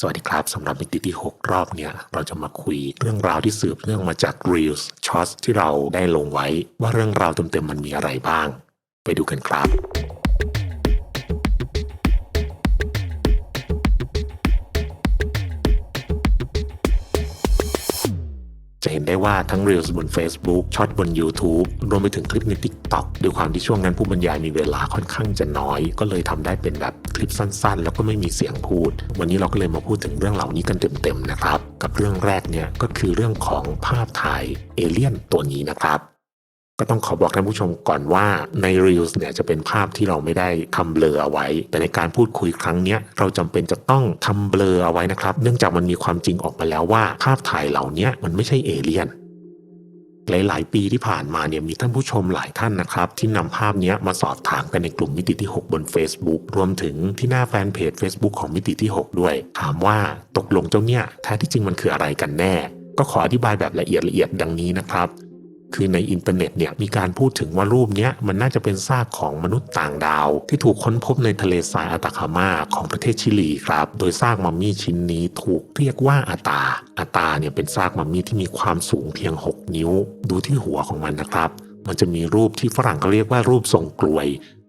สวัสดีครับสำหรับมิติที่ 6 รอบเนี่ย เราจะมาคุยเรื่องราวที่สืบเนื่องมาจาก Reels Shorts ที่เราได้ลงไว้ ว่าเรื่องราวเต็มๆมันมีอะไรบ้าง ไปดูกันครับ จะเห็นได้ว่าทั้งเรียลบน Facebook ช็อตบน YouTube รวมไปถึงคลิปใน TikTok ด้วยความที่ช่วงนั้นผู้บรรยายมีเวลาค่อนข้างจะน้อย ก็เลยทำได้เป็นแบบคลิปสั้นๆ แล้วก็ไม่มีเสียงพูด วันนี้เราก็เลยมาพูดถึงเรื่องเหล่านี้กันเต็มๆนะครับ กับเรื่องแรกเนี่ยก็คือเรื่องของภาพถ่ายเอเลี่ยนตัวนี้นะครับ ก็ต้องขอบอกท่านผู้ชมก่อนว่าใน Reels เนี่ยจะเป็นภาพที่เราไม่ได้ทำเบลอเอาไว้ แต่ในการพูดคุยครั้งนี้เราจำเป็นจะต้องทำเบลอเอาไว้นะครับ เนื่องจากมันมีความจริงออกมาแล้วว่า ภาพถ่ายเหล่านี้มันไม่ใช่เอเลี่ยนหลาย ๆ ปีที่ผ่านมาเนี่ยมีท่านผู้ชมหลายท่านนะครับ ที่นำภาพนี้มาสอบถามกันในกลุ่มมิติที่ 6 บน Facebook รวมถึงที่หน้าแฟนเพจ Facebook ของมิติที่ 6 ด้วย ถามว่าตกลงเจ้าเนี่ยแท้ที่จริงมันคืออะไรกันแน่ ก็ขออธิบายแบบละเอียดละเอียดดังนี้นะครับ คือในอินเทอร์เน็ตเนี่ยมีการพูดถึงว่ารูปเนี้ยมันน่าจะเป็นซากของมนุษย์ต่างดาว ที่ถูกค้นพบในทะเลทรายอาตาคามาของประเทศชิลีครับ โดยซากมัมมี่ชิ้นนี้ถูกเรียกว่าอาตา อาตาเนี่ยเป็นซากมัมมี่ที่มีความสูงเพียง 6 นิ้ว ดูที่หัวของมันนะครับ มันจะมีรูปที่ฝรั่งเขาเรียกว่ารูปทรงกลวย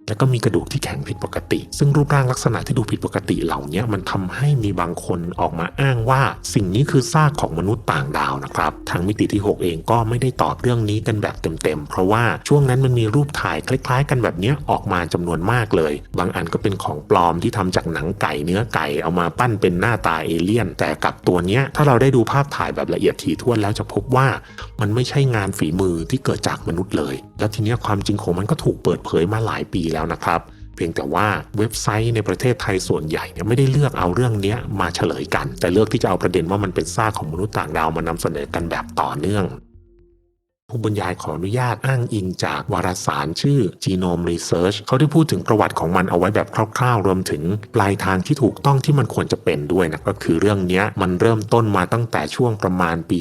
แล้วก็มีกระดูกที่แข็งผิดปกติ ซึ่งรูปร่างลักษณะที่ดูผิดปกติเหล่านี้มันทำให้มีบางคนออกมาอ้างว่า สิ่งนี้คือซากของมนุษย์ต่างดาวนะครับทางมิติที่ 6 เองก็ไม่ได้ตอบเรื่องนี้กันแบบเต็มๆเพราะว่าช่วงนั้นมันมีรูปถ่ายคล้ายๆ กันแบบนี้ออกมาจำนวนมากเลย บางอันก็เป็นของปลอมที่ทำจากหนังไก่เนื้อไก่เอามาปั้นเป็นหน้าตาเอเลี่ยน แต่กับตัวเนี้ยถ้าเราได้ดูภาพถ่ายแบบละเอียดถี่ถ้วนแล้วจะพบว่ามันไม่ใช่งานฝีมือที่เกิดจากมนุษย์เลย แล้วทีเนี้ยความจริงของมันก็ถูกเปิดเผยมาหลายปีแล้วนะครับ เพียงแต่ว่าเว็บไซต์ในประเทศไทยส่วนใหญ่เนี่ยไม่ได้เลือกเอาเรื่องนี้มาเฉลยกัน แต่เลือกที่จะเอาประเด็นว่ามันเป็นซากของมนุษย์ต่างดาวมานำเสนอกันแบบต่อเนื่อง ผู้บรรยายขออนุญาตอ้างอิงจากวารสารชื่อ Genome Research เขาได้พูดถึงประวัติของมันเอาไว้แบบคร่าวๆ รวมถึงปลายทางที่ถูกต้องที่มันควรจะเป็นด้วยนะก็คือเรื่องนี้มันเริ่มต้นมาตั้งแต่ช่วงประมาณปี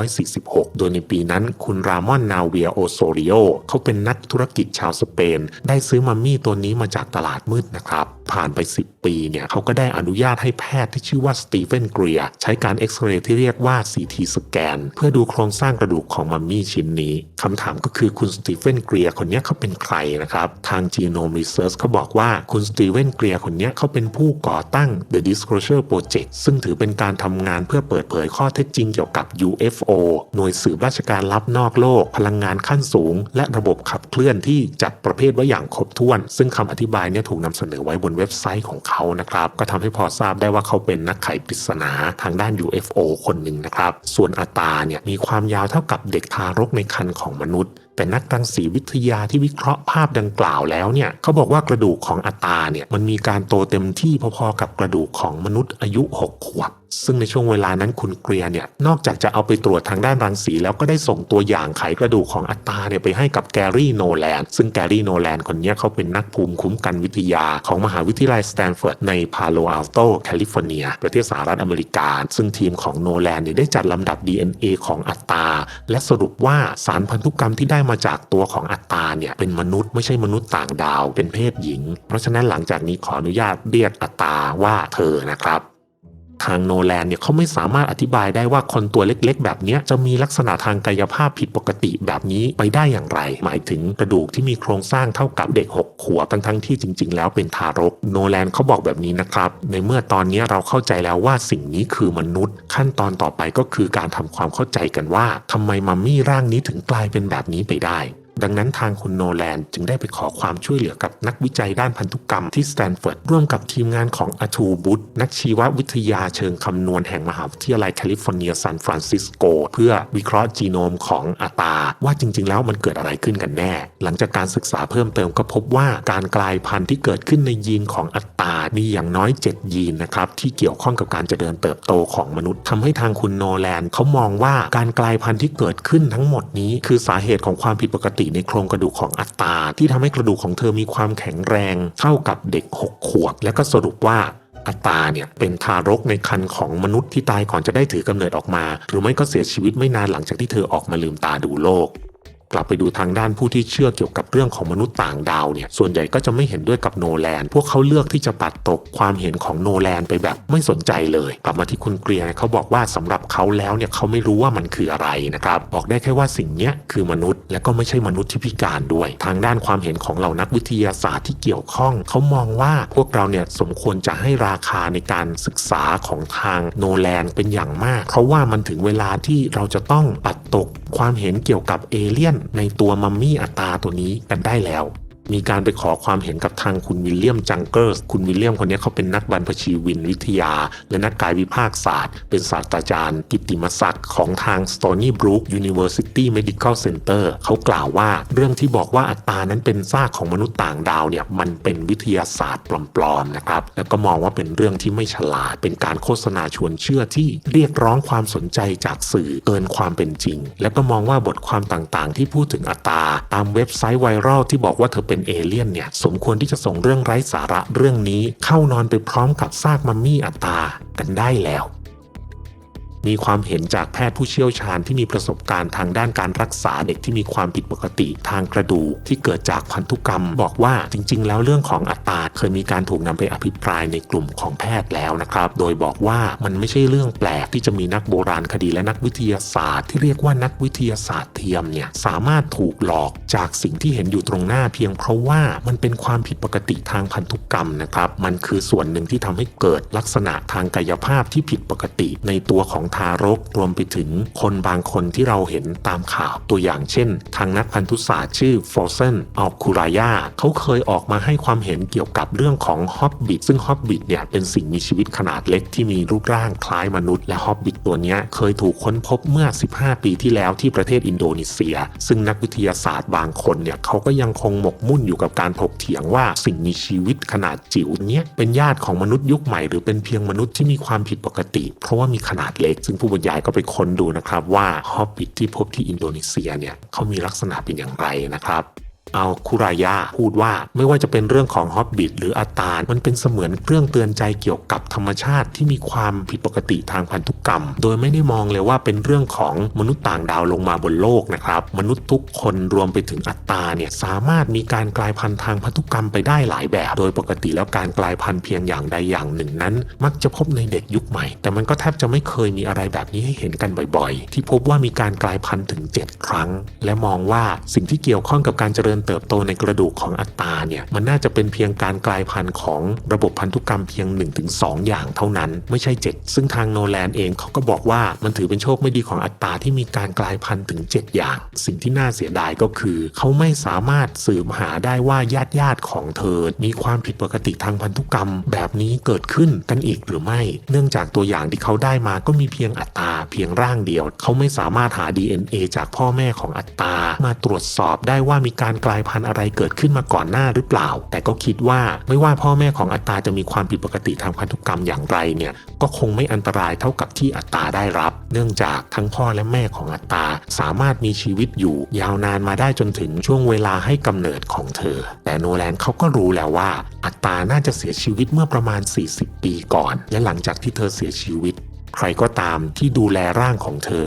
2546 โดยในปีนั้นคุณรามอนนาเวียโอโซริโอเขาเป็นนักธุรกิจชาวสเปน ได้ซื้อมัมมี่ตัวนี้มาจากตลาดมืดนะครับผ่านไป 10 ปีเนี่ยเขาก็ได้อนุญาตให้แพทย์ที่ชื่อว่าสตีเฟนเกรียใช้การเอ็กซเรย์ที่เรียกว่า CT สแกนเพื่อดูโครงสร้างกระดูกของมัมมี่ชิ้นนี้คำถามก็คือคุณสตีเฟนเกรียคนนี้เขาเป็นใครนะครับ ทาง Genome Research เขาบอกว่าคุณสตีเฟนเกรียคนนี้เขาเป็นผู้ก่อตั้ง The Disclosure Project ซึ่งถือเป็นการทำงานเพื่อเปิดเผยข้อเท็จจริงเกี่ยวกับ UFO หน่วยสืบราชการลับนอกโลก พลังงานขั้นสูง และระบบขับเคลื่อนที่จัดประเภทไว้อย่างครบถ้วน ซึ่งคำอธิบายเนี่ยถูกนำเสนอไว้บนเว็บไซต์ของเขานะครับก็ทำให้พอทราบได้ว่าเขาเป็นนักไขปริศนาทางด้าน UFO คนหนึ่งนะครับส่วนอาตาเนี่ยมีความยาวเท่ากับเด็กทารกในครรภ์ของมนุษย์ แต่นักรังสีวิทยาที่วิเคราะห์ภาพดังกล่าวแล้วเนี่ยเขาบอกว่ากระดูกของอาตาเนี่ยมันมีการโตเต็มที่พอๆกับกระดูกของมนุษย์อายุ 6 ขวบ ซึ่งในช่วงเวลานั้นคุณเกรียเนี่ยนอกจากจะเอาไปตรวจทางด้านรังสี แล้วก็ได้ส่งตัวอย่างไขกระดูกของอัตาเนี่ยไปให้กับแกรี่โนแลนซึ่งแกรี่โนแลนคนนี้เขาเป็นนักภูมิคุ้มกันวิทยาของมหาวิทยาลัยสแตนฟอร์ดในพาโลอัลโตแคลิฟอร์เนีย ประเทศสหรัฐอเมริกา ซึ่งทีมของโนแลนเนี่ยได้จัดลำดับ DNA ของอัตตาและสรุปว่าสารพันธุกรรมที่ได้มาจากตัวของอัตตาเนี่ยเป็นมนุษย์ไม่ใช่มนุษย์ต่างดาวเป็นเพศหญิง เพราะฉะนั้นหลังจากนี้ขออนุญาตเรียกอัตตาว่าเธอนะครับ ทางโนแลนเนี่ยเขาไม่สามารถอธิบายได้ว่าคนตัวเล็กๆ แบบนี้จะมีลักษณะทางกายภาพผิดปกติแบบนี้ไปได้อย่างไร หมายถึงกระดูกที่มีโครงสร้างเท่ากับเด็ก 6 ขวบทั้งๆที่จริง ๆ แล้วเป็นทารกโนแลนเขาบอกแบบนี้นะครับ ในเมื่อตอนนี้เราเข้าใจแล้วว่าสิ่งนี้คือมนุษย์ ขั้นตอนต่อไปก็คือการทำความเข้าใจกันว่าทำไมมัมมี่ร่างนี้ถึงกลายเป็นแบบนี้ไปได้ ดังนั้นทางคุณโนแลนจึงได้ไปขอความช่วยเหลือกับนักวิจัยด้านพันธุกรรมที่สแตนฟอร์ดร่วมกับทีมงานของอาทูบุตนักชีววิทยาเชิงคำนวณแห่งมหาวิทยาลัยแคลิฟอร์เนียซานฟรานซิสโกเพื่อวิเคราะห์จีโนมของอาตา ว่าจริง ๆ แล้วมันเกิดอะไรขึ้นกันแน่ หลังจากการศึกษาเพิ่มเติมก็พบว่าการกลายพันธุ์ที่เกิดขึ้นในยีนของอัตามีอย่างน้อย 7 ยีนนะครับที่เกี่ยวข้องกับการเจริญเติบโตของมนุษย์ทำให้ทางคุณโนแลนเขามองว่าการกลายพันธุ์ที่เกิดขึ้นทั้งหมดนี้ คือสาเหตุของความผิดปกติในโครงกระดูกของอัตตา ที่ทำให้กระดูกของเธอมีความแข็งแรงเท่ากับเด็ก 6 ขวบ และก็สรุปว่าอัตาเนี่ยเป็นทารกในครรภ์ของมนุษย์ที่ตายก่อนจะได้ถือกำเนิดออกมา หรือไม่ก็เสียชีวิตไม่นานหลังจากที่เธอออกมาลืมตาดูโลก กลับไปดูทางด้านผู้ที่เชื่อเกี่ยวกับเรื่องของมนุษย์ต่างดาวเนี่ยส่วนใหญ่ก็จะไม่เห็นด้วยกับโนแลน พวกเขาเลือกที่จะปัดตกความเห็นของโนแลนไปแบบไม่สนใจเลย กลับมาที่คุณเกรียร์เขาบอกว่าสำหรับเขาแล้วเนี่ยเขาไม่รู้ว่ามันคืออะไรนะครับบอกได้แค่ว่าสิ่งนี้คือมนุษย์ และก็ไม่ใช่มนุษย์ที่พิการด้วย ทางด้านความเห็นของเหล่านักวิทยาศาสตร์ที่เกี่ยวข้อง เขามองว่าพวกเราเนี่ยสมควรจะให้ราคาในการศึกษาของทางโนแลนเป็นอย่างมาก เพราะว่ามันถึงเวลาที่เราจะต้องปัดตกความเห็นเกี่ยวกับเอเลี่ยนในตัวมัมมี่อัตราตัวนี้กันได้แล้ว มีการไปขอความเห็นกับทางคุณวิลเลียมจังเกิลส์คุณวิลเลียมคนนี้เขาเป็นนักบรรพชีวินวิทยา และนักกายวิภาคศาสตร์ เป็นศาสตราจารย์ กิตติมศักดิ์ของทาง Stony Brook University Medical Center เขากล่าวว่าเรื่องที่บอกว่าอัตรานั้นเป็นซากของมนุษย์ต่างดาวเนี่ยมันเป็นวิทยาศาสตร์ปลอมๆนะครับ แล้วก็มองว่าเป็นเรื่องที่ไม่ฉลาด เป็นการโฆษณาชวนเชื่อที่เรียกร้องความสนใจจากสื่อเกินความเป็นจริง แล้วก็มองว่าบทความต่างๆ ที่พูดถึงอัตราตามเว็บไซต์ไวรัลที่บอกว่าเธอเป็นเอเลี่ยนเนี่ยสมควรที่จะส่งเรื่องไร้สาระเรื่องนี้เข้านอนไปพร้อมกับซากมัมมี่อัตตากันได้แล้ว มีความเห็นจากแพทย์ผู้เชี่ยวชาญที่มีประสบการณ์ทางด้านการรักษาเด็กที่มีความผิดปกติทางกระดูกที่เกิดจากพันธุกรรม บอกว่าจริง ๆ แล้วเรื่องของอัตราเคยมีการถูกนำไปอภิปรายในกลุ่มของแพทย์แล้วนะครับ โดยบอกว่ามันไม่ใช่เรื่องแปลกที่จะมีนักโบราณคดีและนักวิทยาศาสตร์ ที่เรียกว่านักวิทยาศาสตร์เทียมเนี่ยสามารถถูกหลอกจากสิ่งที่เห็นอยู่ตรงหน้าเพียงเพราะว่ามันเป็นความผิดปกติทางพันธุกรรมนะครับ มันคือส่วนหนึ่งที่ทำให้เกิดลักษณะทางกายภาพที่ผิดปกติในตัวของทารกรวมไปถึงคนบางคนที่เราเห็นตามข่าวตัวอย่างเช่น ทางนักพันธุศาสตร์ชื่อฟอเซนอัลคูรายาเขาเคยออกมาให้ความเห็นเกี่ยวกับเรื่องของฮอบบิทซึ่งฮอบบิทเนี่ยเป็นสิ่งมีชีวิตขนาดเล็กที่มีรูปร่างคล้ายมนุษย์และฮอบบิทตัวนี้เคยถูกค้นพบเมื่อ 15 ปีที่แล้วที่ประเทศอินโดนีเซีย ซึ่งนักวิทยาศาสตร์บางคนเนี่ยเขาก็ยังคงหมกมุ่นอยู่กับการถกเถียงว่าสิ่งมีชีวิตขนาดจิ๋วเนี้ยเป็นญาติของมนุษย์ยุคใหม่หรือเป็นเพียงมนุษย์ที่มีความผิดปกติ เพราะว่ามีขนาดเล็กซึ่งผู้บรรยายก็ไปค้นดูนะครับว่าฮอบบิทที่พบที่อินโดนีเซียเนี่ยเขามีลักษณะเป็นอย่างไรนะครับ อาคุรายาพูดว่าไม่ว่าจะเป็นเรื่องของฮอบบิทหรืออาตารมันเป็นเสมือนเครื่องเตือนใจเกี่ยวกับธรรมชาติที่มีความผิดปกติทางพันธุกรรม โดยไม่ได้มองเลยว่าเป็นเรื่องของมนุษย์ต่างดาวลงมาบนโลกนะครับ มนุษย์ทุกคนรวมไปถึงอัตาเนี่ยสามารถมีการกลายพันธุ์ทางพันธุกรรมไปได้หลายแบบ โดยปกติแล้วการกลายพันธุ์เพียงอย่างใดอย่างหนึ่งนั้น มักจะพบในเด็กยุคใหม่ แต่มันก็แทบจะไม่เคยมีอะไรแบบนี้ให้เห็นกันบ่อย ๆ ที่พบว่ามีการกลายพันธุ์ถึง 7 ครั้ง และมองว่าสิ่งที่เกี่ยวข้องกับการเจริญเติบโตในกระดูกของอัตาเนี่ยมันน่าจะเป็นเพียงการกลายพันธุ์ของระบบพันธุกรรมเพียง 1-2 อย่างเท่านั้น ไม่ใช่ 7 ซึ่งทางโนแลนเองเขาก็บอกว่ามันถือเป็นโชคไม่ดีของอัตาที่มีการกลายพันธุ์ถึง 7 อย่าง สิ่งที่น่าเสียดายก็คือ เขาไม่สามารถสืบหาได้ว่าญาติญาติๆของเธอ มีความผิดปกติทางพันธุกรรม แบบนี้เกิดขึ้นกันอีกหรือไม่ เนื่องจากตัวอย่างที่เขาได้มาก็มีเพียงอัตาเพียงร่างเดียว เขาไม่สามารถหา DNA จากพ่อแม่ของอัตตามาตรวจสอบได้ว่ามีการกลายพันธุ์อะไรเกิดขึ้นมาก่อนหน้าหรือเปล่า แต่ก็คิดว่าไม่ว่าพ่อแม่ของอัตตาจะมีความผิดปกติทางพันธุกรรมอย่างไรเนี่ยก็คงไม่อันตรายเท่ากับที่อัตตาได้รับ เนื่องจากทั้งพ่อและแม่ของอัตตาสามารถมีชีวิตอยู่ ยาวนานมาได้จนถึงช่วงเวลาให้กำเนิดของเธอ แต่โนแลนเขาก็รู้แล้วว่า อัตตาน่าจะเสียชีวิตเมื่อประมาณ 40 ปีก่อน และหลังจากที่เธอเสียชีวิต ใครก็ตามที่ดูแลร่างของเธอ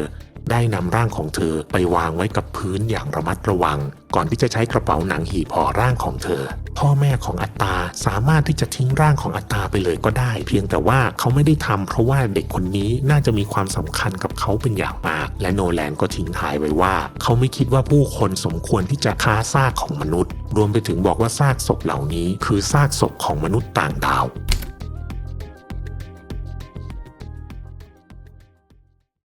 ได้นำร่างของเธอไปวางไว้กับพื้นอย่างระมัดระวัง ก่อนที่จะใช้กระเป๋าหนังหีบห่อร่างของเธอ พ่อแม่ของอัตตาสามารถที่จะทิ้งร่างของอัตตาไปเลยก็ได้ เพียงแต่ว่าเขาไม่ได้ทำเพราะว่าเด็กคนนี้น่าจะมีความสำคัญกับเขาเป็นอย่างมาก และโนแลนก็ทิ้งท้ายไว้ว่า เขาไม่คิดว่าผู้คนสมควรที่จะค้าซากของมนุษย์ รวมไปถึงบอกว่าซากศพเหล่านี้ คือซากศพของมนุษย์ต่างดาว